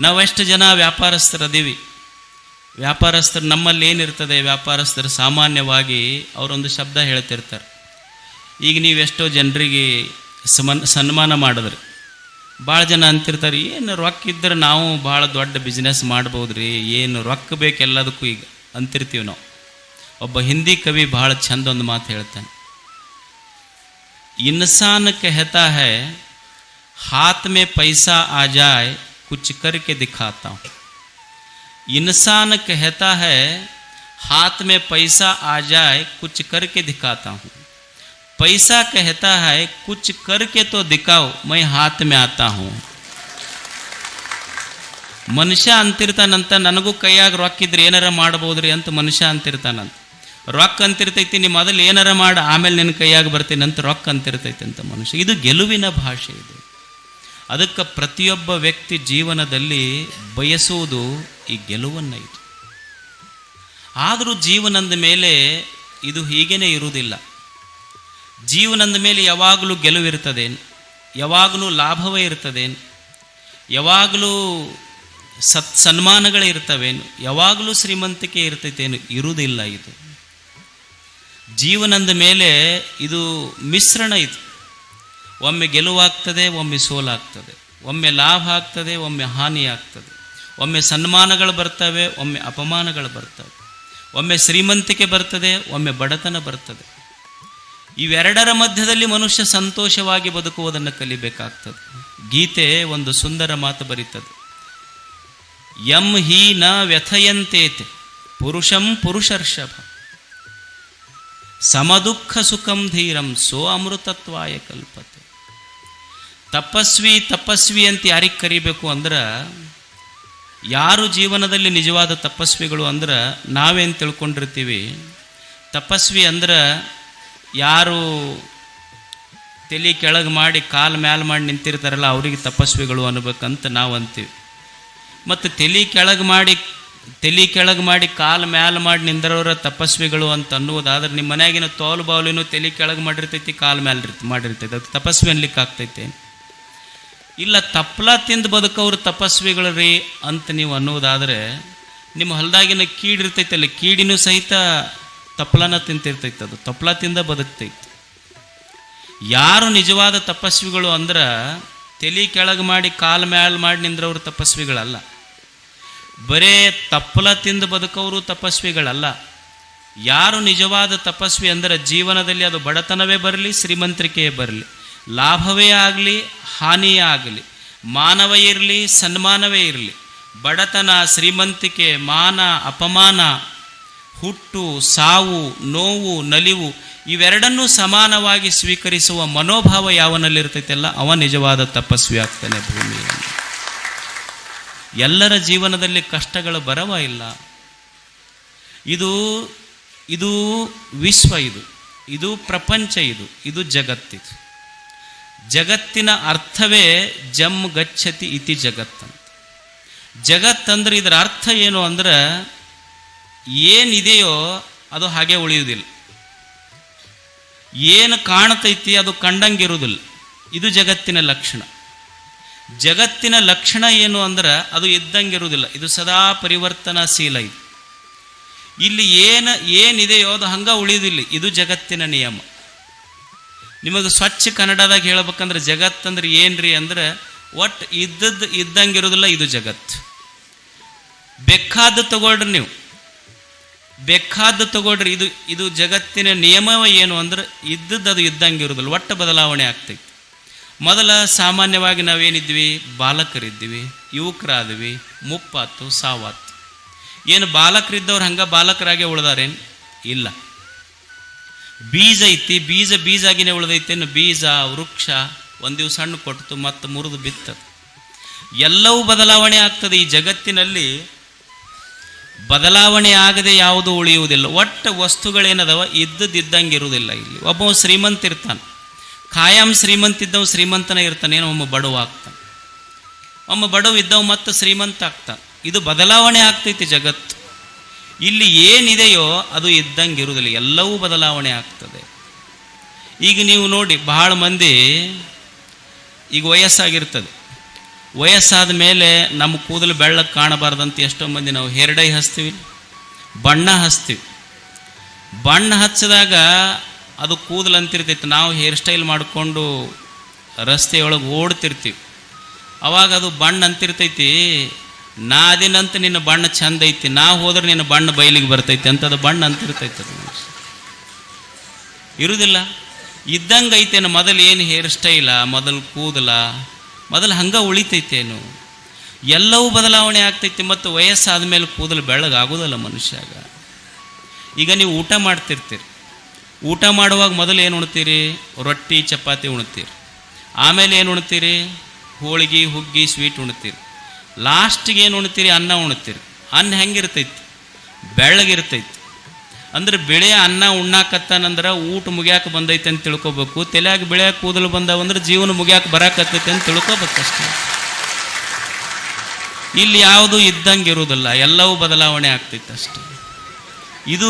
ನಾವೆಷ್ಟು ಜನ ವ್ಯಾಪಾರಸ್ಥರದೀವಿ? ವ್ಯಾಪಾರಸ್ಥರು ನಮ್ಮಲ್ಲಿ ಏನಿರ್ತದೆ? ವ್ಯಾಪಾರಸ್ಥರು ಸಾಮಾನ್ಯವಾಗಿ ಅವರೊಂದು ಶಬ್ದ ಹೇಳ್ತಿರ್ತಾರೆ. ಈಗ ನೀವೆಷ್ಟೋ ಜನರಿಗೆ ಸಮನ್ ಸನ್ಮಾನ ಮಾಡಿದ್ರಿ. ಭಾಳ ಜನ ಅಂತಿರ್ತಾರೆ, ಏನು ರೊಕ್ಕ ಇದ್ದರೆ ನಾವು ಭಾಳ ದೊಡ್ಡ ಬಿಸ್ನೆಸ್ ಮಾಡ್ಬೋದು ರೀ ಏನು ರೊಕ್ಕ ಬೇಕೆಲ್ಲದಕ್ಕೂ ಈಗ, ಅಂತಿರ್ತೀವಿ ನಾವು. ಒಬ್ಬ ಹಿಂದಿ ಕವಿ ಭಾಳ ಚಂದ ಒಂದು ಮಾತು ಹೇಳ್ತಾನೆ. ಇನ್ಸಾನ್ ಕಹತಾ ಹೇ, ಹಾತ್ ಮೇ ಪೈಸಾ ಆ ಜಾಯ್ कुछ करके दिखाता हूँ इंसान कहता है हाथ में पैसा आ जाए कुछ करके दिखाता हूँ पैसा कहता है कुछ करके तो दिखाओ मैं हाथ में आता हूँ ಮನುಷ್ಯ ಅಂತಿರ್ತಾನಂತ ನನಗೂ ಕೈಯಾಗ ರೊಕ್ಕ ಇದ್ರೆ ಏನಾರ ಮಾಡ್ಬೋದ್ರಿ ಅಂತ ಮನುಷ್ಯ ಅಂತಿರ್ತಾನಂತ ರೊಕ್ಕ ಅಂತಿರ್ತೈತಿ ನೀ ಮೊದಲು ಏನಾರ ಮಾಡಿ ಆಮೇಲೆ ನಿನ್ನ ಕೈಯಾಗ ಬರ್ತೀನಿ ಅಂತ ರೊಕ್ಕ ಅಂತಿರ್ತೈತಿ ಅಂತ ಮನುಷ್ಯ ಇದು ಗೆಲುವಿನ ಭಾಷೆ ಇದು ಅದಕ್ಕೆ ಪ್ರತಿಯೊಬ್ಬ ವ್ಯಕ್ತಿ ಜೀವನದಲ್ಲಿ ಬಯಸುವುದು ಈ ಗೆಲುವನ್ನು ಇದು ಆದರೂ ಜೀವನದ ಮೇಲೆ ಇದು ಹೀಗೇನೆ ಇರುವುದಿಲ್ಲ. ಜೀವನದ ಮೇಲೆ ಯಾವಾಗಲೂ ಗೆಲುವಿರ್ತದೇನು ಯಾವಾಗಲೂ ಲಾಭವೇ ಇರ್ತದೇನು ಯಾವಾಗಲೂ ಸತ್ ಸನ್ಮಾನಗಳೇ ಇರ್ತವೇನು ಯಾವಾಗಲೂ ಶ್ರೀಮಂತಿಕೆ ಇರ್ತೈತೇನು ಇರುವುದಿಲ್ಲ ಇದು. ಜೀವನದ ಮೇಲೆ ಇದು ಮಿಶ್ರಣ ಇದು. ಒಮ್ಮೆ ಗೆಲುವಾಗ್ತದೆ, ಒಮ್ಮೆ ಸೋಲಾಗ್ತದೆ. ಒಮ್ಮೆ ಲಾಭ ಆಗ್ತದೆ, ಒಮ್ಮೆ ಹಾನಿ ಆಗ್ತದೆ. ಒಮ್ಮೆ ಸನ್ಮಾನಗಳು ಬರ್ತವೆ, ಒಮ್ಮೆ ಅಪಮಾನಗಳು ಬರ್ತವೆ. ಒಮ್ಮೆ ಶ್ರೀಮಂತಿಕೆ ಬರ್ತದೆ, ಒಮ್ಮೆ ಬಡತನ ಬರ್ತದೆ. ಇವೆರಡರ ಮಧ್ಯದಲ್ಲಿ ಮನುಷ್ಯ ಸಂತೋಷವಾಗಿ ಬದುಕುವುದನ್ನು ಕಲಿಬೇಕಾಗ್ತದೆ. ಗೀತೆ ಒಂದು ಸುಂದರ ಮಾತು ಬರೀತದೆ. ಯಂ ಹಿ ನ ವ್ಯಥಯಂತೇತೆ, ಪುರುಷಂ ಪುರುಷರ್ಷಭ. ಸಮದುಃಖ ಸುಖಂ ಧೀರಂ ಸೋ ಅಮೃತತ್ವಾಯ ಕಲ್ಪತೆ. ತಪಸ್ವಿ ತಪಸ್ವಿ ಅಂತ ಯಾರಿಗೆ ಕರಿಬೇಕು ಅಂದ್ರೆ, ಯಾರು ಜೀವನದಲ್ಲಿ ನಿಜವಾದ ತಪಸ್ವಿಗಳು ಅಂದ್ರೆ ನಾವೇನು ತಿಳ್ಕೊಂಡಿರ್ತೀವಿ. ತಪಸ್ವಿ ಅಂದ್ರೆ ಯಾರು ತಲೆ ಕೆಳಗೆ ಮಾಡಿ ಕಾಲು ಮ್ಯಾಲ ಮಾಡಿ ನಿಂತಿರ್ತಾರಲ್ಲ, ಅವರಿಗೆ ತಪಸ್ವಿಗಳು ಅನ್ಬೇಕಂತ ನಾವು ಅಂತೀವಿ. ಮತ್ತು ತಲೆ ಕೆಳಗೆ ಮಾಡಿ, ತಲೆ ಕೆಳಗೆ ಮಾಡಿ ಕಾಲು ಮ್ಯಾಲ ಮಾಡಿ ನಿಂದ್ರವರ ತಪಸ್ವಿಗಳು ಅಂತ ಅನ್ನುವುದಾದ್ರೆ ನಿಮ್ಮ ಮನೆಯಾಗಿನ ತೋಲು ಬಾವಲಿನೂ ತಲೆ ಕೆಳಗೆ ಮಾಡಿರ್ತೈತಿ, ಕಾಲು ಮ್ಯಾಲ ಮಾಡಿರ್ತೈತಿ. ಅದು ತಪಸ್ವಿ ಅನ್ಲಿಕ್ಕೆ ಆಗ್ತೈತೆ ಇಲ್ಲ ತಪ್ಪಲ ತಿಂದು ಬದುಕವ್ರು ತಪಸ್ವಿಗಳು ರೀ ಅಂತ ನೀವು ಅನ್ನೋದಾದರೆ ನಿಮ್ಮ ಹೊಲದಾಗಿನ ಕೀಡಿರ್ತೈತಲ್ಲ ಕೀಡಿನೂ ಸಹಿತ ತಪ್ಪಲನ ತಿಂತಿರ್ತೈತೆ ಅದು. ತಪ್ಪಲ ತಿಂದ ಬದುಕ್ತೈತೆ. ಯಾರು ನಿಜವಾದ ತಪಸ್ವಿಗಳು ಅಂದ್ರೆ ತಲೆ ಕೆಳಗೆ ಮಾಡಿ ಕಾಲು ಮ್ಯಾಲೆ ಮಾಡಿ ನಿಂದ್ರವ್ರು ತಪಸ್ವಿಗಳಲ್ಲ. ಬರೇ ತಪ್ಪಲ ತಿಂದು ಬದುಕವರು ತಪಸ್ವಿಗಳಲ್ಲ. ಯಾರು ನಿಜವಾದ ತಪಸ್ವಿ ಅಂದರೆ ಜೀವನದಲ್ಲಿ ಅದು ಬಡತನವೇ ಬರಲಿ ಶ್ರೀಮಂತಿಕೆಯೇ ಬರಲಿ. ಲಾಭವೇ ಆಗಲಿ, ಹಾನಿಯೇ ಆಗಲಿ, ಮಾನವ ಇರಲಿ, ಸನ್ಮಾನವೇ ಇರಲಿ, ಬಡತನ, ಶ್ರೀಮಂತಿಕೆ, ಮಾನ, ಅಪಮಾನ, ಹುಟ್ಟು, ಸಾವು, ನೋವು, ನಲಿವು, ಇವೆರಡನ್ನೂ ಸಮಾನವಾಗಿ ಸ್ವೀಕರಿಸುವ ಮನೋಭಾವ ಯಾವನಲ್ಲಿರ್ತೈತಲ್ಲ, ಅವ ನಿಜವಾದ ತಪಸ್ವಿ ಆಗ್ತಾನೆ ಭೂಮಿಯಲ್ಲಿ. ಎಲ್ಲರ ಜೀವನದಲ್ಲಿ ಕಷ್ಟಗಳು ಬರವ ಇಲ್ಲ. ಇದು ಇದು ವಿಶ್ವ ಇದು ಇದು ಪ್ರಪಂಚ ಇದು ಇದು ಜಗತ್ತಿದು. ಜಗತ್ತಿನ ಅರ್ಥವೇ ಜಮ್ ಗಚ್ಚತಿ ಇತಿ ಜಗತ್ತಂತ ಜಗತ್ತಂದ್ರೆ ಇದರ ಅರ್ಥ ಏನು ಅಂದ್ರೆ ಏನಿದೆಯೋ ಅದು ಹಾಗೆ ಉಳಿಯುವುದಿಲ್ಲ. ಏನು ಕಾಣ್ತೈತಿ ಅದು ಕಂಡಂಗಿರುವುದಿಲ್ಲ. ಇದು ಜಗತ್ತಿನ ಲಕ್ಷಣ. ಜಗತ್ತಿನ ಲಕ್ಷಣ ಏನು ಅಂದ್ರೆ ಅದು ಇದ್ದಂಗಿರುವುದಿಲ್ಲ. ಇದು ಸದಾ ಪರಿವರ್ತನಾಶೀಲ ಇದು. ಇಲ್ಲಿ ಏನು ಏನಿದೆಯೋ ಅದು ಹಂಗೆ ಉಳಿಯುವುದಿಲ್ಲ. ಇದು ಜಗತ್ತಿನ ನಿಯಮ. ನಿಮಗೆ ಸ್ವಚ್ಛ ಕನ್ನಡದಾಗ ಹೇಳ್ಬೇಕಂದ್ರೆ ಜಗತ್ತಂದ್ರೆ ಏನ್ರಿ ಅಂದ್ರೆ ಒಟ್ಟು ಇದ್ದದ್ದು ಇದ್ದಂಗಿರೋದಿಲ್ಲ, ಇದು ಜಗತ್ತು ಬೇಕಾದ್ದು ತಗೊಳ್ರಿ ನೀವು. ಬೇಕಾದ್ದು ತಗೊಳ್ರಿ, ಇದು ಇದು ಜಗತ್ತಿನ ನಿಯಮವ ಏನು ಅಂದ್ರೆ ಇದ್ದದ್ದು ಅದು ಇದ್ದಂಗಿರೋದಿಲ್ಲ, ಒಟ್ಟು ಬದಲಾವಣೆ ಆಗ್ತೈತಿ. ಮೊದಲ ಸಾಮಾನ್ಯವಾಗಿ ನಾವೇನಿದ್ವಿ? ಬಾಲಕರಿದ್ವಿ, ಯುವಕರಾದ್ವಿ, ಮುಪ್ಪಾತು, ಸಾವಾತು. ಏನು ಬಾಲಕರಿದ್ದವ್ರು ಹಂಗ ಬಾಲಕರಾಗೆ ಉಳ್ದಾರೇನು? ಇಲ್ಲ. ಬೀಜ ಐತಿ, ಬೀಜ ಬೀಜ ಆಗಿನೇ ಉಳಿದೈತೆ ಬೀಜ, ವೃಕ್ಷ ಒಂದು ದಿವಸ ಹಣ್ಣು ಕೊಟ್ಟು ಮತ್ತೆ ಮುರಿದು ಬಿತ್ತದು ಎಲ್ಲವೂ ಬದಲಾವಣೆ ಆಗ್ತದೆ ಈ ಜಗತ್ತಿನಲ್ಲಿ. ಬದಲಾವಣೆ ಆಗದೆ ಯಾವುದು ಉಳಿಯುವುದಿಲ್ಲ. ಒಟ್ಟು ವಸ್ತುಗಳೇನದವ? ಇದ್ದದ್ದು ಇದ್ದಂಗೆ ಇರುವುದಿಲ್ಲ ಇಲ್ಲಿ. ಒಬ್ಬ ಶ್ರೀಮಂತ ಇರ್ತಾನೆ. ಖಾಯಂ ಶ್ರೀಮಂತ ಇದ್ದವ ಶ್ರೀಮಂತನೇ ಇರ್ತಾನೆ. ಏನೋ ಒಮ್ಮ ಬಡವ ಆಗ್ತಾನೆ. ಒಮ್ಮೆ ಬಡವ ಇದ್ದವ ಮತ್ತೆ ಶ್ರೀಮಂತ ಆಗ್ತಾನೆ. ಇದು ಬದಲಾವಣೆ ಆಗ್ತೈತಿ ಜಗತ್ತು. ಇಲ್ಲಿ ಏನಿದೆಯೋ ಅದು ಇದ್ದಂಗೆ ಇರುವುದಿಲ್ಲ. ಎಲ್ಲವೂ ಬದಲಾವಣೆ ಆಗ್ತದೆ. ಈಗ ನೀವು ನೋಡಿ, ಬಹಳ ಮಂದಿ ಈಗ ವಯಸ್ಸಾಗಿರ್ತದೆ. ವಯಸ್ಸಾದ ಮೇಲೆ ನಮ್ಮ ಕೂದಲು ಬೆಳ್ಳಗೆ ಕಾಣಬಾರ್ದಂತ ಎಷ್ಟೋ ಮಂದಿ ನಾವು ಹೆರಡೈ ಹಚ್ತೀವಿ, ಬಣ್ಣ ಹಚ್ತೀವಿ. ಬಣ್ಣ ಹಚ್ಚಿದಾಗ ಅದು ಕೂದಲು ಅಂತಿರ್ತೈತೆ. ನಾವು ಹೇರ್ ಸ್ಟೈಲ್ ಮಾಡಿಕೊಂಡು ರಸ್ತೆಯೊಳಗೆ ಓಡ್ತಿರ್ತೀವಿ. ಅವಾಗ ಅದು ಬಣ್ಣ ಅಂತಿರ್ತೈತಿ. ನಾ ಅದಿನಂತ ನಿನ್ನ ಬಣ್ಣ ಚಂದ ಐತಿ, ನಾ ಹೋದ್ರೆ ನಿನ್ನ ಬಣ್ಣ ಬಯಲಿಗೆ ಬರ್ತೈತಿ, ಅಂತದ ಬಣ್ಣ ಅಂತಿರ್ತೈತೆ ಅದು. ಇರುವುದಿಲ್ಲ ಇದ್ದಂಗೆ ಐತೇನು, ಮೊದಲು ಏನು ಹೇರ್ ಸ್ಟೈಲ ಮೊದಲು ಕೂದಲ, ಮೊದಲು ಹಂಗೆ ಉಳಿತೈತೇನು? ಎಲ್ಲವೂ ಬದಲಾವಣೆ ಆಗ್ತೈತಿ ಮತ್ತು ವಯಸ್ಸಾದ ಮೇಲೆ ಕೂದಲು ಬೆಳ್ಳಗಾಗೋದಲ್ಲ ಮನುಷ್ಯಾಗ. ಈಗ ನೀವು ಊಟ ಮಾಡ್ತಿರ್ತೀರಿ. ಊಟ ಮಾಡುವಾಗ ಮೊದಲು ಏನು ಉಣ್ತೀರಿ? ರೊಟ್ಟಿ, ಚಪಾತಿ ಉಣ್ತೀರಿ. ಆಮೇಲೆ ಏನು ಉಣ್ತೀರಿ? ಹೋಳಿಗೆ, ಹುಗ್ಗಿ, ಸ್ವೀಟ್ ಉಣ್ತೀರಿ. ಲಾಸ್ಟಿಗೆ ಏನು ಉಣ್ತೀರಿ? ಅನ್ನ ಉಣ್ತೀರಿ. ಅನ್ನ ಹೆಂಗಿರ್ತೈತಿ? ಬೆಳ್ಳಗಿರ್ತೈತಿ. ಅಂದ್ರೆ ಬೆಳೆ ಅನ್ನ ಉಣ್ಣಾಕತ್ತಾನಂದ್ರೆ ಊಟ ಮುಗ್ಯಾಕ ಬಂದೈತೆ ಅಂತ ತಿಳ್ಕೊಬೇಕು. ತಲೆಯಾಗ ಬೆಳೆಯ ಕೂದಲು ಬಂದಾವಂದ್ರೆ ಜೀವನ ಮುಗ್ಯಾಕ ಬರಾಕತ್ತೈತೆ ಅಂತ ತಿಳ್ಕೊಬೇಕಷ್ಟೇ ಇಲ್ಲಿ ಯಾವುದು ಇದ್ದಂಗೆ ಇರುವುದಿಲ್ಲ. ಎಲ್ಲವೂ ಬದಲಾವಣೆ ಆಗ್ತೈತೆ ಅಷ್ಟೇ. ಇದು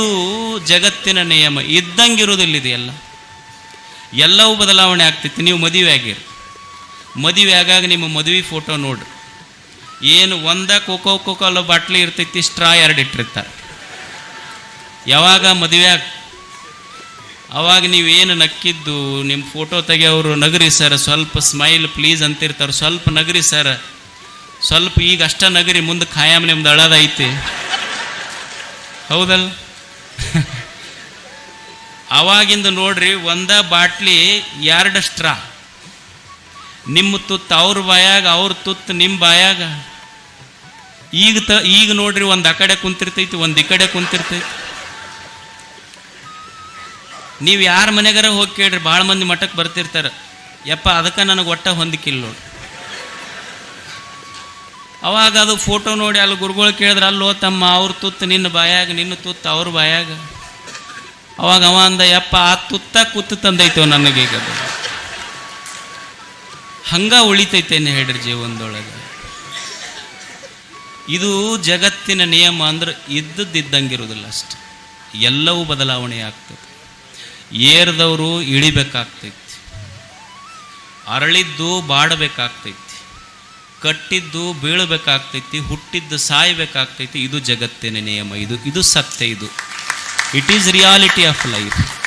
ಜಗತ್ತಿನ ನಿಯಮ. ಇದ್ದಂಗೆ ಇರೋದಿಲ್ಲ ಎಲ್ಲ. ಎಲ್ಲವೂ ಬದಲಾವಣೆ ಆಗ್ತೈತಿ. ನೀವು ಮದುವೆ ಆಗಿರಿ ಮದುವೆ ಆಗಾಗ ನಿಮ್ಮ ಮದುವೆ ಫೋಟೋ ನೋಡ್ರಿ. ಏನು ಒಂದ ಕೋಕೋ ಕೋಕೋಲ ಬಾಟ್ಲಿ ಇರ್ತೈತಿ, ಸ್ಟ್ರಾ ಎರಡು ಇಟ್ಟಿರ್ತಾರೆ. ಯಾವಾಗ ಮದುವೆ ಅವಾಗ ನೀವೇನು ನಕ್ಕಿದ್ದು ನಿಮ್ಮ ಫೋಟೋ ತೆಗೆಯೋರು ನಗರಿ ಸರ್ ಸ್ವಲ್ಪ ಸ್ಮೈಲ್ ಪ್ಲೀಸ್ ಅಂತಿರ್ತಾರೆ. ಸ್ವಲ್ಪ ನಗರಿ ಸರ್ ಸ್ವಲ್ಪ ಈಗ ಅಷ್ಟ ನಗರಿ, ಮುಂದೆ ಖಾಯಂ ನಿಮ್ದು ಅಳದೈತಿ ಹೌದಲ್ ಅವಾಗಿಂದ ನೋಡ್ರಿ, ಒಂದ ಬಾಟ್ಲಿ ಎರಡು ಸ್ಟ್ರಾ. ನಿಮ್ಮ ತುತ್ತು ಅವ್ರ ಬಾಯಾಗ, ಅವ್ರ ತುತ್ತು ನಿಮ್ಮ ಬಾಯಾಗ. ಈಗ ತ, ಈಗ ನೋಡ್ರಿ ಒಂದು ಆ ಕಡೆ ಕುಂತಿರ್ತೈತಿ, ಒಂದು ಈ ಕಡೆ ಕುಂತಿರ್ತೈತಿ. ನೀವು ಯಾರ ಮನೆಗಾರ ಹೋಗಿ ಕೇಳ್ರಿ ಭಾಳ ಮಂದಿ ಮಠಕ್ಕೆ ಬರ್ತಿರ್ತಾರೆ. ಯಪ್ಪ, ಅದಕ್ಕೆ ನನಗೆ ಒಟ್ಟ ಹೊಂದಿಕಿಲ್ಲ ನೋಡಿ. ಅವಾಗ ಅದು ಫೋಟೋ ನೋಡಿ ಅಲ್ಲಿ ಗುರುಗಳು ಕೇಳಿದ್ರೆ, ಅಲ್ಲೋ ತಮ್ಮ, ಅವ್ರ ತುತ್ತು ನಿನ್ನ ಬಾಯಾಗ, ನಿನ್ನ ತುತ್ತು ಅವ್ರ ಬಾಯಾಗ. ಅವಾಗ ಅವ ಅಂದ, ಯಪ್ಪ, ಆ ತುತ್ತ ಕುತ್ತು ತಂದೈತೋ ನನಗೀಗ. ಹಂಗ ಉಳಿತೈತೇನೆ ಹೇಳ್ರಿ ಜೀವನದೊಳಗೆ. ಇದು ಜಗತ್ತಿನ ನಿಯಮ ಅಂದ್ರೆ ಇದ್ದದ್ದಿದ್ದಂಗಿರೋದಿಲ್ಲ ಅಷ್ಟೆ. ಎಲ್ಲವೂ ಬದಲಾವಣೆ ಆಗ್ತದೆ ಏರ್ದವರು ಇಳಿಬೇಕಾಗ್ತೈತಿ. ಅರಳಿದ್ದು ಬಾಡಬೇಕಾಗ್ತೈತಿ. ಕಟ್ಟಿದ್ದು ಬೀಳಬೇಕಾಗ್ತೈತಿ. ಹುಟ್ಟಿದ್ದು ಸಾಯಬೇಕಾಗ್ತೈತಿ. ಇದು ಜಗತ್ತಿನ ನಿಯಮ. ಇದು ಇದು ಸತ್ಯ. ಇದು it is reality of life